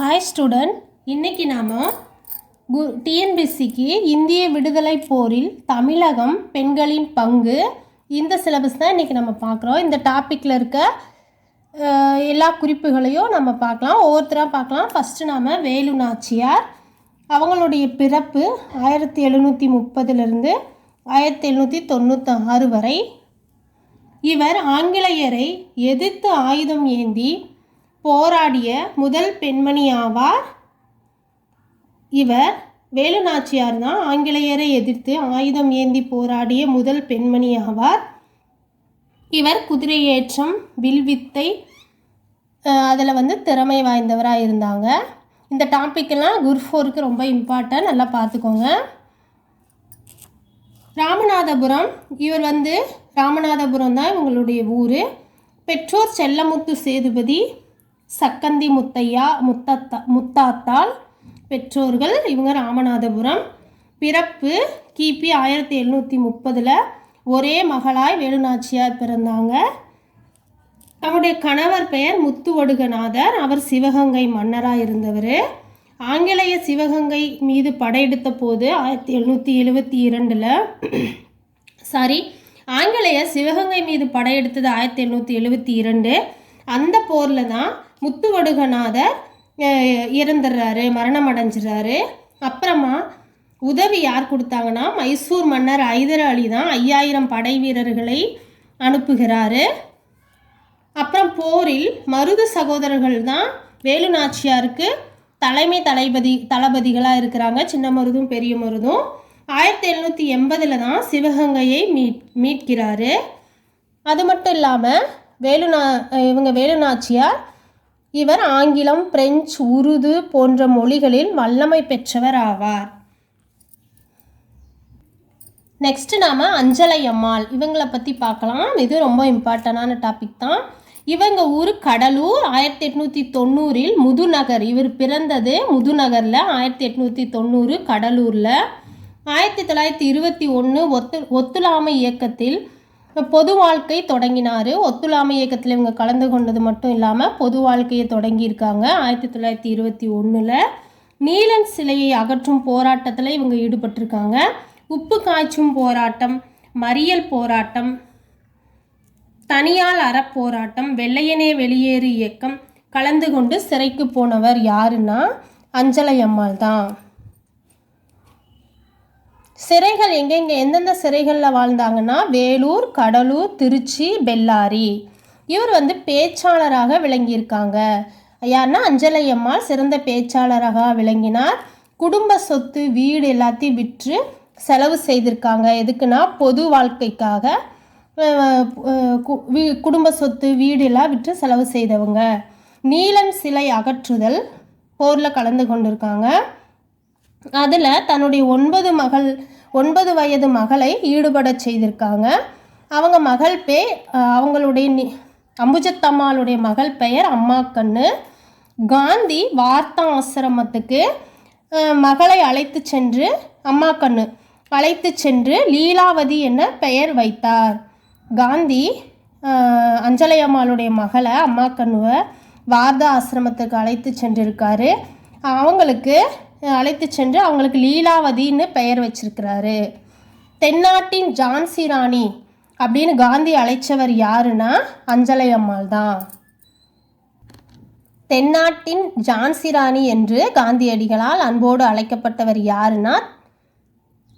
Hi student இன்னைக்கு நாம் கு டிஎன்பிஎஸ்சிக்கு இந்திய விடுதலை போரில் தமிழகம் பெண்களின் பங்கு. இந்த சிலபஸ் தான் இன்றைக்கி நம்ம பார்க்குறோம். இந்த டாப்பிக்கில் இருக்க எல்லா குறிப்புகளையும் நம்ம பார்க்கலாம். ஒவ்வொருத்தராக பார்க்கலாம். ஃபஸ்ட்டு நாம் வேலு நாச்சியார். அவங்களுடைய பிறப்பு ஆயிரத்தி எழுநூற்றி முப்பதுலேருந்து ஆயிரத்தி எழுநூற்றி தொண்ணூற்றி ஆறு வரை. இவர் ஆங்கிலேயரை எதிர்த்து ஆயுதம் ஏந்தி போராடிய முதல் பெண்மணி ஆவார். இவர் வேலுநாச்சியார் தான் ஆங்கிலேயரை எதிர்த்து ஆயுதம் ஏந்தி போராடிய முதல் பெண்மணி ஆவார். இவர் குதிரையேற்றம் வில்வித்தை அதில் வந்து திறமை வாய்ந்தவராக இருந்தாங்க. இந்த டாப்பிக்கெல்லாம் குர் ஃபோருக்கு ரொம்ப இம்பார்ட்டன்ட் நல்லா பார்த்துக்கோங்க. ராமநாதபுரம் இவர் வந்து ராமநாதபுரம் தான் இவங்களுடைய ஊர். பெற்றோர் செல்லமுத்து சேதுபதி சக்கந்தி முத்தையா முத்தத்தா முத்தாத்தாள் பெற்றோர்கள் இவங்க ராமநாதபுரம். பிறப்பு கிபி ஆயிரத்தி எழுநூற்றி முப்பதில் ஒரே மகளாய் வேலுநாச்சியார் பிறந்தாங்க. அவருடைய கணவர் பெயர் முத்துவடுகநாதர். அவர் சிவகங்கை மன்னராக இருந்தவர். ஆங்கிலேய சிவகங்கை மீது படையெடுத்த போது ஆயிரத்தி எழுநூற்றி எழுபத்தி இரண்டில் சாரி ஆங்கிலேயர் சிவகங்கை மீது படையெடுத்தது ஆயிரத்தி எழுநூற்றி எழுபத்தி இரண்டு. அந்த போரில் தான் முத்துவடுகநாதர் இறந்துடுறாரு மரணம் அடைஞ்சிடறாரு அப்புறமா உதவி யார் கொடுத்தாங்கன்னா மைசூர் மன்னர் ஐதர் அலி தான் ஐயாயிரம் படை வீரர்களை அனுப்புகிறாரு. அப்புறம் போரில் மருது சகோதரர்கள் தான் வேலு நாச்சியாருக்கு தலைமை தளபதி தளபதிகளாக இருக்கிறாங்க. சின்ன மருதும் பெரிய மருதும். ஆயிரத்தி எழுநூற்றி எண்பதில் தான் சிவகங்கையை மீட் மீட்கிறாரு. அது மட்டும் இல்லாமல் வேலுநா இவங்க வேலு நாச்சியார் இவர் ஆங்கிலம் பிரெஞ்சு உருது போன்ற மொழிகளில் வல்லமை பெற்றவர் ஆவார். நெக்ஸ்ட் நாம அஞ்சலை அம்மாள். இவங்களை பற்றி பார்க்கலாம். இது ரொம்ப இம்பார்ட்டண்டான டாபிக் தான். இவங்க ஊர் கடலூர். ஆயிரத்தி எட்நூற்றி தொண்ணூறில் முதுநகர். இவர் பிறந்தது முதுநகரில் ஆயிரத்தி எட்நூற்றி தொண்ணூறு கடலூரில். ஆயிரத்தி தொள்ளாயிரத்தி இருபத்தி ஒன்று ஒத்து ஒத்துழாமை இயக்கத்தில் பொது வாழ்க்கை தொடங்கினார். ஒத்துழையாமை இயக்கத்தில் இவங்க கலந்து கொண்டது மட்டும் இல்லாமல் பொது வாழ்க்கையை தொடங்கியிருக்காங்க. ஆயிரத்தி தொள்ளாயிரத்தி இருபத்தி ஒன்றில் நீலன் சிலையை அகற்றும் போராட்டத்தில் இவங்க ஈடுபட்டிருக்காங்க. உப்பு காய்ச்சும் போராட்டம் மறியல் போராட்டம் தனியால் அறப்போராட்டம் வெள்ளையனே வெளியேறு இயக்கம் கலந்து கொண்டு சிறைக்கு போனவர் யாருன்னா அஞ்சலை அம்மாள் தான். சிறைகள் எங்கெங்கே எந்தெந்த சிறைகளில் வாழ்ந்தாங்கன்னா வேலூர் கடலூர் திருச்சி பெல்லாரி. இவர் வந்து பேச்சாளராக விளங்கியிருக்காங்க. யாருன்னா அஞ்சலையம்மாள் சிறந்த பேச்சாளராக விளங்கினார். குடும்ப சொத்து வீடு எல்லாத்தையும் விற்று செலவு செய்திருக்காங்க. எதுக்குன்னா பொது வாழ்க்கைக்காக வீ- குடும்ப சொத்து வீடு எல்லாம் விற்று செலவு செய்தவங்க. நீலன் சிலை அகற்றுதல் போரில் கலந்து கொண்டிருக்காங்க. அதில் தன்னுடைய ஒன்பது மகள் ஒன்பது வயது மகளை ஈடுபடச் செய்திருக்காங்க. அவங்க மகள் பேர் அவங்களுடைய நி அம்புஜத்தம்மாளுடைய மகள் பெயர் அம்மா கண்ணு காந்தி வார்த்தா ஆசிரமத்துக்கு மகளை அழைத்து சென்று அம்மா கண்ணு அழைத்து சென்று லீலாவதி என பெயர் வைத்தார். காந்தி அஞ்சலையம்மாளுடைய அஞ்சலை அம்மாளுடைய மகளை அம்மாக்கண்ணுவை வார்தா ஆசிரமத்துக்கு அழைத்து சென்றிருக்காரு. அவங்களுக்கு அழைத்து சென்று அவங்களுக்கு லீலாவதின்னு பெயர் வச்சிருக்கிறாரு. தென்னாட்டின் ஜான்சி ராணி அப்படின்னு காந்தி அழைச்சவர் யாருன்னா அஞ்சலை அம்மாள் தான். தென்னாட்டின் ஜான்சி ராணி என்று காந்தியடிகளால் அன்போடு அழைக்கப்பட்டவர் யாருன்னா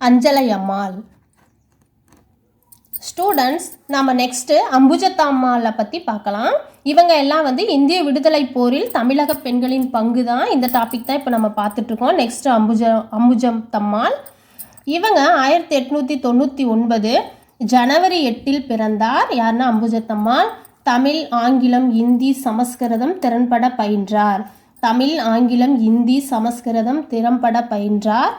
அஞ்சலை அம்மாள் ஸ்டூடெண்ட்ஸ் நம்ம நெக்ஸ்ட்டு அம்புஜத்தாம்மாவில் பற்றி பார்க்கலாம். இவங்க எல்லாம் வந்து இந்திய விடுதலை போரில் தமிழக பெண்களின் பங்கு தான் இந்த டாபிக் தான் இப்போ நம்ம பார்த்துட்ருக்கோம் நெக்ஸ்ட் அம்புஜ அம்புஜம் தம்மாள் இவங்க ஆயிரத்தி எட்நூற்றி தொண்ணூற்றி ஒன்பது ஜனவரி எட்டில் பிறந்தார். யாருன்னா அம்புஜத்தம்மாள் தமிழ் ஆங்கிலம் இந்தி சமஸ்கிருதம் திறன்பட பயின்றார். தமிழ் ஆங்கிலம் இந்தி சமஸ்கிருதம் திறம்பட பயின்றார்.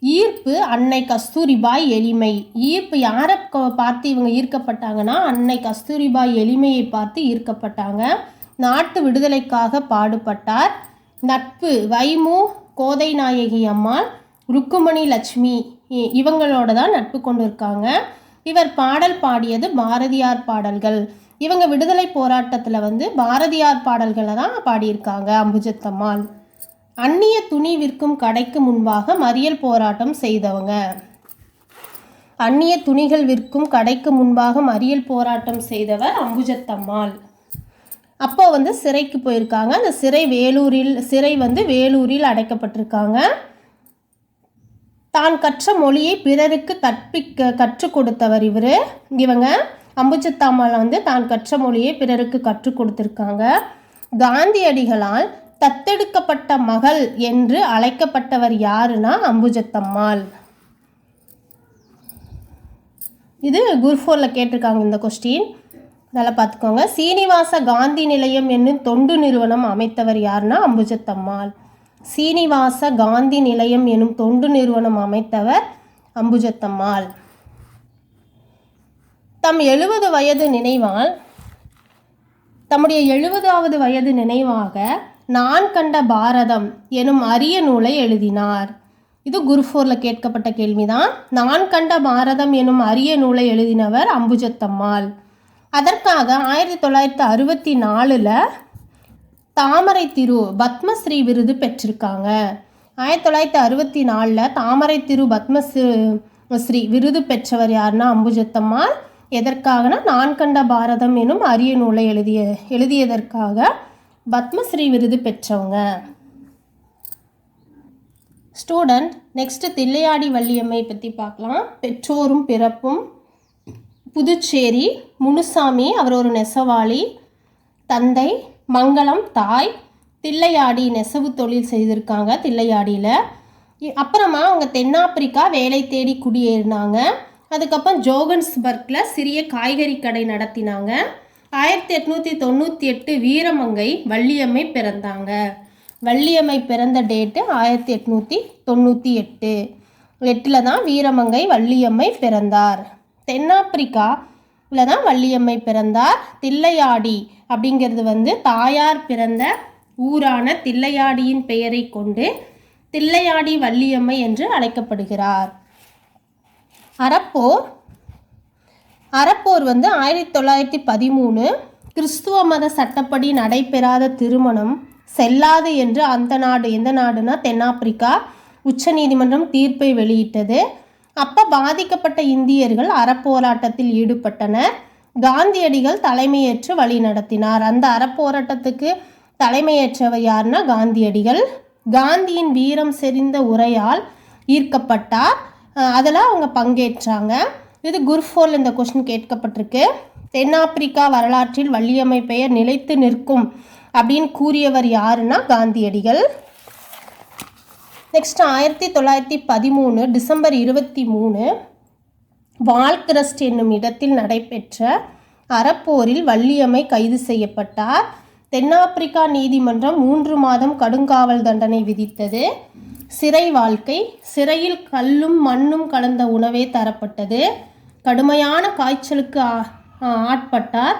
ஈர்ப்பு அன்னை கஸ்தூரிபாய் எளிமை. ஈர்ப்பு யாரை பார்த்து இவங்க ஈர்க்கப்பட்டாங்கன்னா அன்னை கஸ்தூரிபாய் எளிமையை பார்த்து ஈர்க்கப்பட்டாங்க. நாட்டு விடுதலைக்காக பாடுபட்டார். நட்பு வைமு கோதை நாயகி அம்மாள் ருக்குமணி லட்சுமி இ- இவங்களோட தான் நட்பு கொண்டு இருக்காங்க இவர் பாடல் பாடியது பாரதியார் பாடல்கள். இவங்க விடுதலை போராட்டத்தில் வந்து பாரதியார் பாடல்களை தான் பாடியிருக்காங்க அம்புஜத்தம்மாள். அந்நிய துணி விற்கும் கடைக்கு முன்பாக மறியல் போராட்டம் செய்தவங்க. அந்நிய துணிகள் விற்கும் கடைக்கு முன்பாக மறியல் போராட்டம் செய்தவர் அம்புஜத்தம்மாள். அப்போ வந்து சிறைக்கு போயிருக்காங்க. அந்த சிறை வேலூரில் சிறை வந்து வேலூரில் அடைக்கப்பட்டிருக்காங்க. தான் கற்ற மொழியை பிறருக்கு கற்பிக்க கற்றுக் கொடுத்தவர் இவர். இவங்க அம்புஜத்தாமால் வந்து தான் கற்ற மொழியை பிறருக்கு கற்றுக் கொடுத்துருக்காங்க. காந்தியடிகளால் தத்தெடுக்கப்பட்ட மகள் என்று அழைக்கப்பட்டவர் யாருன்னா அம்புஜத்தம்மாள். இது குர்ஃபோரில் கேட்டிருக்காங்க இந்த கொஸ்டின் நல்லா பார்த்துக்கோங்க. சீனிவாச காந்தி நிலையம் என்னும் தொண்டு நிறுவனம் அமைத்தவர் யாருன்னா அம்புஜத்தம்மாள். சீனிவாச காந்தி நிலையம் எனும் தொண்டு நிறுவனம் அமைத்தவர் அம்புஜத்தம்மாள். தம் எழுபது வயது நினைவால் தம்முடைய எழுபதாவது வயது நினைவாக நான் கண்ட பாரதம் எனும் அரிய நூலை எழுதினார். இது குருஃபோரில் கேட்கப்பட்ட கேள்விதான். நான் கண்ட பாரதம் எனும் அரிய நூலை எழுதினவர் அம்புஜத்தம்மாள். அதற்காக ஆயிரத்தி தொள்ளாயிரத்தி அறுபத்தி நாலில் தாமரை திரு பத்மஸ்ரீ விருது பெற்றிருக்காங்க. ஆயிரத்தி தொள்ளாயிரத்தி அறுபத்தி நாலில் தாமரை திரு பத்மஸ்ரீ ஸ்ரீ விருது பெற்றவர் யாருன்னா அம்புஜத்தம்மாள். எதற்காகனா நான் கண்ட பாரதம் எனும் அரிய நூலை எழுதிய எழுதியதற்காக பத்மஸ்ரீ விருது பெற்றவங்க. ஸ்டூடெண்ட் நெக்ஸ்ட் தில்லையாடி வள்ளியம்மை பற்றி பார்க்கலாம். பெற்றோரும் பிறப்பும். புதுச்சேரி முனுசாமி அவர் ஒரு நெசவாளி. தந்தை மங்களம் தாய். தில்லையாடி நெசவு தொழில் செய்திருக்காங்க தில்லையாடியில். அப்புறமா அவங்க தென்னாப்பிரிக்கா வேலை தேடி குடியேறினாங்க. அதுக்கப்புறம் ஜோகன்ஸ்பர்க்கில் சிறிய காய்கறி கடை நடத்தினாங்க. ஆயிரத்தி எட்நூற்றி தொண்ணூற்றி எட்டு வீரமங்கை வள்ளியம்மை பிறந்தாங்க. வள்ளியம்மை பிறந்த டேட்டு ஆயிரத்தி எட்நூற்றி தொண்ணூற்றி எட்டு. எட்டில் தான் வீரமங்கை வள்ளியம்மை பிறந்தார். தென்னாப்பிரிக்காவில் தான் வள்ளியம்மை பிறந்தார். தில்லையாடி அப்படிங்கிறது வந்து தாயார் பிறந்த ஊரான தில்லையாடியின் பெயரை கொண்டு தில்லையாடி வள்ளியம்மை என்று அழைக்கப்படுகிறார். அறப்போர் அறப்போர் வந்து ஆயிரத்தி தொள்ளாயிரத்தி பதிமூணு கிறிஸ்துவ மத சட்டப்படி நடைபெறாத திருமணம் செல்லாது என்று அந்த நாடு எந்த நாடுனா தென்னாப்பிரிக்கா உச்சநீதிமன்றம் தீர்ப்பை வெளியிட்டது. அப்போ பாதிக்கப்பட்ட இந்தியர்கள் அறப்போராட்டத்தில் ஈடுபட்டனர். காந்தியடிகள் தலைமையேற்று வழி நடத்தினார். அந்த அறப்போராட்டத்துக்கு தலைமையேற்றவர் யாருன்னா காந்தியடிகள். காந்தியின் வீரம் செறிந்த உரையால் ஈர்க்கப்பட்டார். அதில் அவங்க பங்கேற்றாங்க. இது குர்ஃபோரில் இந்த கொஸ்டின் கேட்கப்பட்டிருக்கு. தென்னாப்பிரிக்கா வரலாற்றில் வள்ளியம்மை பெயர் நிலைத்து நிற்கும் அப்படின்னு கூறியவர் யாருன்னா காந்தியடிகள். நெக்ஸ்ட் ஆயிரத்தி தொள்ளாயிரத்தி பதிமூணு டிசம்பர் இருபத்தி மூணு வால்கிரஸ்ட் என்னும் இடத்தில் நடைபெற்ற அறப்போரில் வள்ளியம்மை கைது செய்யப்பட்டார். தென்னாப்பிரிக்கா நீதிமன்றம் மூன்று மாதம் கடுங்காவல் தண்டனை விதித்தது. சிறை வாழ்க்கை சிறையில் கல்லும் மண்ணும் கலந்த உணவே தரப்பட்டது. கடுமையான காய்ச்சலுக்கு ஆட்பட்டார்.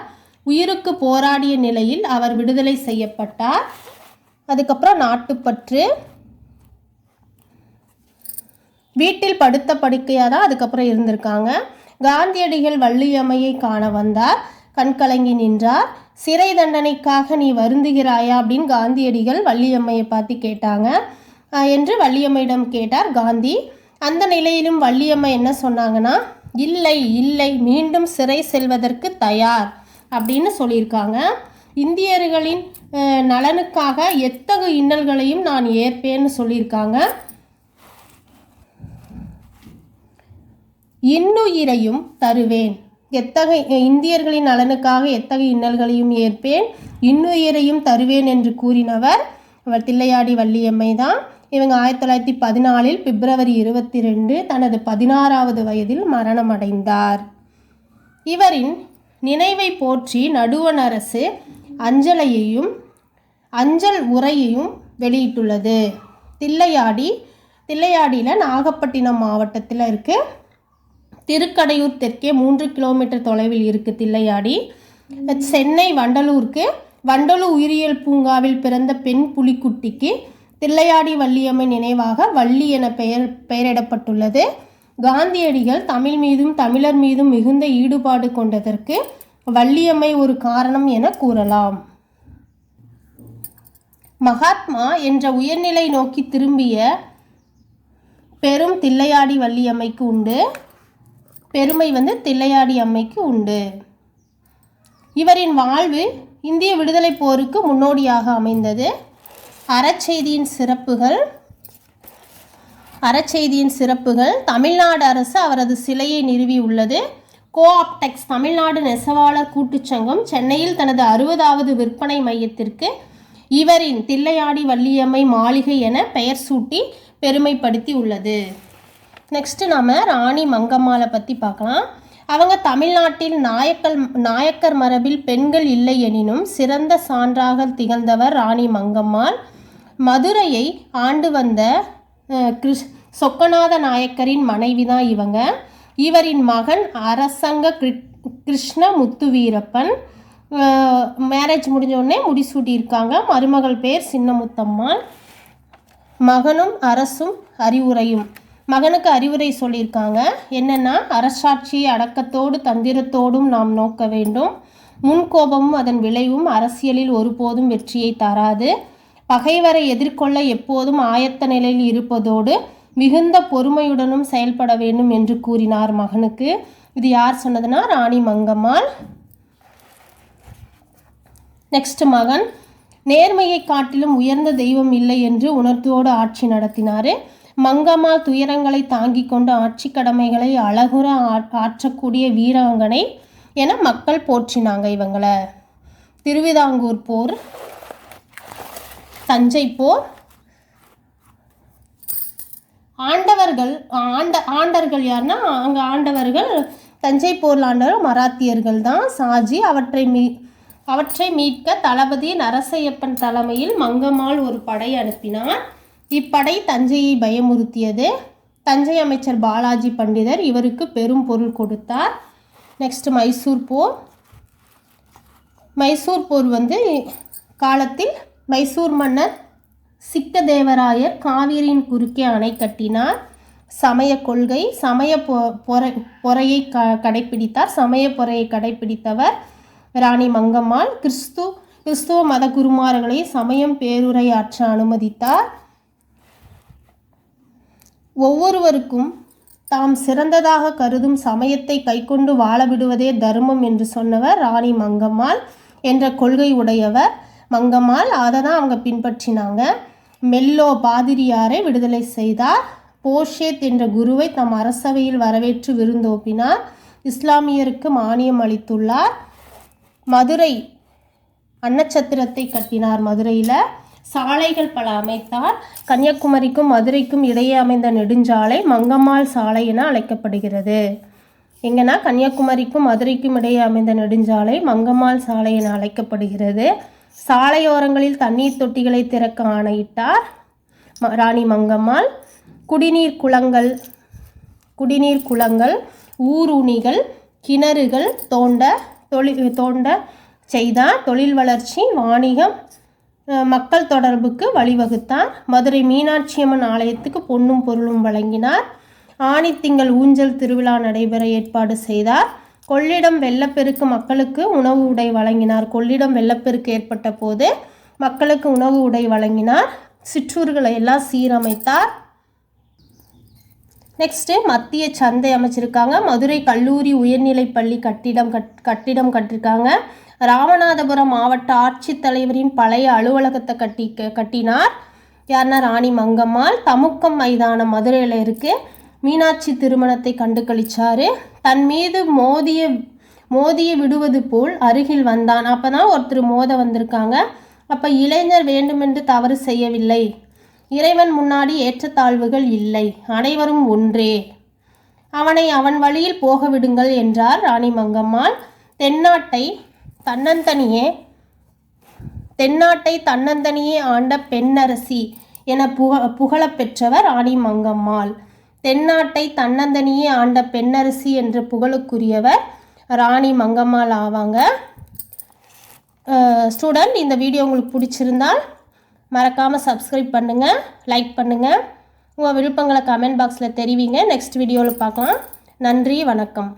உயிருக்கு போராடிய நிலையில் அவர் விடுதலை செய்யப்பட்டார். அதுக்கப்புறம் நாட்டுப்பற்று. வீட்டில் படுத்த படுக்கையாக தான் அதுக்கப்புறம் இருந்திருக்காங்க. காந்தியடிகள் வள்ளியம்மையை காண வந்தார். கண்கலங்கி நின்றார். சிறை தண்டனைக்காக நீ வருந்துகிறாயா அப்படின்னு காந்தியடிகள் வள்ளியம்மையை பார்த்து கேட்டாங்க. என்று வள்ளியம்மையிடம் கேட்டார் காந்தி. அந்த நிலையிலும் வள்ளியம்மை என்ன சொன்னாங்கன்னா இல்லை இல்லை மீண்டும் சிறை செல்வதற்கு தயார் அப்படின்னு சொல்லியிருக்காங்க. இந்தியர்களின் நலனுக்காக எத்தகு இன்னல்களையும் நான் ஏற்பேன்னு சொல்லியிருக்காங்க. இன்னுயிரையும் தருவேன். எத்தகைய இந்தியர்களின் நலனுக்காக எத்தகைய இன்னல்களையும் ஏற்பேன்? இன்னுயிரையும் தருவேன் என்று கூறினவர் அவர் தில்லையாடி வள்ளியம்மை தான் இவங்க ஆயிரத்தி தொள்ளாயிரத்தி பதினாலில் பிப்ரவரி இருபத்தி ரெண்டு தனது பதினாறாவது வயதில் மரணமடைந்தார். இவரின் நினைவை போற்றி நடுவண் அரசு அஞ்சலையையும் அஞ்சல் உரையையும் வெளியிட்டுள்ளது. தில்லையாடி தில்லையாடியில் நாகப்பட்டினம் மாவட்டத்தில் இருக்குது திருக்கடையூர் தெற்கே மூன்று கிலோமீட்டர் தொலைவில் இருக்குது தில்லையாடி. சென்னை வண்டலூருக்கு வண்டலூர் உயிரியல் பூங்காவில் பிறந்த பெண் புலிக்குட்டிக்கு தில்லையாடி வள்ளியம்மை நினைவாக வள்ளி என பெயர் பெயரிடப்பட்டுள்ளது. காந்தியடிகள் தமிழ் மீதும் தமிழர் மீதும் மிகுந்த ஈடுபாடு கொண்டதற்கு வள்ளியம்மை ஒரு காரணம் என கூறலாம். மகாத்மா என்ற உயர்நிலை நோக்கி திரும்பிய பெரும் தில்லையாடி வள்ளியம்மைக்கு உண்டு. பெருமை வந்து தில்லையாடி அம்மைக்கு உண்டு. இவரின் வாழ்வு இந்திய விடுதலை போருக்கு முன்னோடியாக அமைந்தது. அறச்செய்தியின் சிறப்புகள். அறச்செய்தியின் சிறப்புகள். தமிழ்நாடு அரசு அவரது சிலையை நிறுவியுள்ளது கோஆப்டெக்ஸ் தமிழ்நாடு நெசவாளர் கூட்டுச்சங்கம் சென்னையில் தனது அறுபதாவது விற்பனை மையத்திற்கு இவரின் தில்லையாடி வள்ளியம்மை மாளிகை என பெயர் சூட்டி பெருமைப்படுத்தி உள்ளது. நெக்ஸ்ட்டு நாம் ராணி மங்கம்மாளை பற்றி பார்க்கலாம். அவங்க தமிழ்நாட்டில் நாயக்கல் நாயக்கர் மரபில் பெண்கள் இல்லை எனினும் சிறந்த சான்றாக திகழ்ந்தவர் ராணி மங்கம்மாள். மதுரையை ஆண்டு வந்த கிருஷ் சொக்கநாத நாயக்கரின் மனைவி தான் இவங்க. இவரின் மகன் அரசங்க கிருட்- முத்து வீரப்பன் மேரேஜ் முடிஞ்சோடனே முடிசூட்டியிருக்காங்க. மருமகள் பேர் சின்னமுத்தம்மாள். மகனும் அரசும் அறிவுரையும். மகனுக்கு அறிவுரை சொல்லியிருக்காங்க. என்னென்னா அரசாட்சியை அடக்கத்தோடு தந்திரத்தோடும் நாம் நோக்க வேண்டும். முன்கோபமும் அதன் விளைவும் அரசியலில் ஒருபோதும் வெற்றியை தராது. பகைவரை எதிர்கொள்ள எப்போதும் ஆயத்த நிலையில் இருப்பதோடு மிகுந்த பொறுமையுடனும் செயல்பட வேண்டும் என்று கூறினார் மகனுக்கு. இது யார் சொன்னதுன்னா ராணி மங்கம்மாள். நெக்ஸ்ட் மகன். நேர்மையை காட்டிலும் உயர்ந்த தெய்வம் இல்லை என்று உணர்வோடு ஆட்சி நடத்தினார். மங்கம்மாள் துயரங்களை தாங்கிக் கொண்டு ஆட்சி கடமைகளை அழகுற ஆ- ஆற்றக்கூடிய வீராங்கனை என மக்கள் போற்றினாங்க இவங்களை. திருவிதாங்கூர் போர். தஞ்சை போர். ஆண்டவர்கள் ஆண்ட ஆண்டர்கள் யாருன்னா அங்கே ஆண்டவர்கள் தஞ்சை போரில் ஆண்டவர் மராத்தியர்கள் தான். சாஜி அவற்றை மீ அவற்றை மீட்க தளபதி நரசையப்பன் தலைமையில் மங்கம்மாள் ஒரு படை அனுப்பினார். இப்படை தஞ்சையை பயமுறுத்தியது. தஞ்சை அமைச்சர் பாலாஜி பண்டிதர் இவருக்கு பெரும் பொருள் கொடுத்தார். நெக்ஸ்ட் மைசூர் போர். மைசூர் போர் வந்து காலத்தில் மைசூர் மன்னர் சிக்கதேவராயர் காவிரியின் குறுக்கே அணை கட்டினார். சமய கொள்கை சமய பொ பொறை பொறையை க கடைப்பிடித்தார். சமய பொறையை கடைப்பிடித்தவர் ராணி மங்கம்மாள். கிறிஸ்து கிறிஸ்துவ மத குருமார்களை சமயம் பேருரையாற்ற அனுமதித்தார். ஒவ்வொருவருக்கும் தாம் சிறந்ததாக கருதும் சமயத்தை கைக்கொண்டு வாழ விடுவதே தர்மம் என்று சொன்னவர் ராணி மங்கம்மாள். என்ற கொள்கை உடையவர் மங்கம்மாள் அதை தான் அவங்க பின்பற்றினாங்க. மெல்லோ பாதிரியாரை விடுதலை செய்தார். போஷேத் என்ற குருவை தம் அரசவையில் வரவேற்று விருந்தோப்பினார். இஸ்லாமியருக்கு மானியம் அளித்துள்ளார். மதுரை அன்னச்சத்திரத்தை கட்டினார் மதுரையில். சாலைகள் பல அமைத்தார். கன்னியாகுமரிக்கும் மதுரைக்கும் இடையே அமைந்த நெடுஞ்சாலை மங்கம்மாள் சாலை என அழைக்கப்படுகிறது. எங்கன்னா கன்னியாகுமரிக்கும் மதுரைக்கும் இடையே அமைந்த நெடுஞ்சாலை மங்கம்மாள் சாலை என அழைக்கப்படுகிறது. சாலையோரங்களில் தண்ணீர் தொட்டிகளை திறக்க ஆணையிட்டார் ராணி மங்கம்மாள். குடிநீர் குளங்கள் குடிநீர் குளங்கள் ஊருணிகள் கிணறுகள் தோண்ட தொழில் தோண்ட செய்தார் தொழில் வளர்ச்சி வாணிகம் மக்கள் தொடர்புக்கு வழிவகுத்தார். மதுரை மீனாட்சியம்மன் ஆலயத்துக்கு பொன்னும் பொருளும் வழங்கினார். ஆணித்திங்கள் ஊஞ்சல் திருவிழா நடைபெற ஏற்பாடு செய்தார். கொள்ளிடம் வெள்ளப்பெருக்கு மக்களுக்கு உணவு உடை வழங்கினார். கொள்ளிடம் வெள்ளப்பெருக்கு ஏற்பட்ட போது மக்களுக்கு உணவு உடை வழங்கினார். சிற்றூர்களை எல்லாம் சீரமைத்தார். நெக்ஸ்ட்டு மத்திய சந்தை அமைச்சிருக்காங்க. மதுரை கல்லூரி உயர்நிலை பள்ளி கட்டிடம் கட் கட்டிடம் கட்டிருக்காங்க. ராமநாதபுரம் மாவட்ட ஆட்சித்தலைவரின் பழைய அலுவலகத்தை கட்டி க- கட்டினார். யார்னா ராணி மங்கம்மாள். தமுக்கம் மைதானம் மதுரையில் இருக்குது மீனாட்சி திருமணத்தை கண்டு கழிச்சாரு தன் மீது மோதிய மோதிய விடுவது போல் அருகில் வந்தான். அப்போ தான் ஒருத்தர் மோத வந்திருக்காங்க. அப்போ இளைஞர் வேண்டுமென்று தவறு செய்யவில்லை. இறைவன் முன்னாடி ஏற்றத்தாழ்வுகள் இல்லை. அனைவரும் ஒன்றே. அவனை அவன் வழியில் போக விடுங்கள் என்றார் ராணி மங்கம்மாள். தென்னாட்டை தன்னந்தனியே தென்னாட்டை தன்னந்தனியே ஆண்ட பெண்ணரசி என புக புகழப்பெற்றவர் ராணி மங்கம்மாள். தென்னாட்டை தன்னந்தனியே ஆண்ட பெண்ணரசி என்ற புகழுக்குரியவர் ராணி மங்கம்மாள் ஆவாங்க. ஸ்டூடெண்ட் இந்த வீடியோ உங்களுக்கு பிடிச்சிருந்தால் மறக்காமல் சப்ஸ்கிரைப் பண்ணுங்கள் லைக் பண்ணுங்கள் உங்கள் விருப்பங்களை கமெண்ட் பாக்ஸில் தெரிவிங்க. நெக்ஸ்ட் வீடியோவில் பார்க்கலாம். நன்றி வணக்கம்.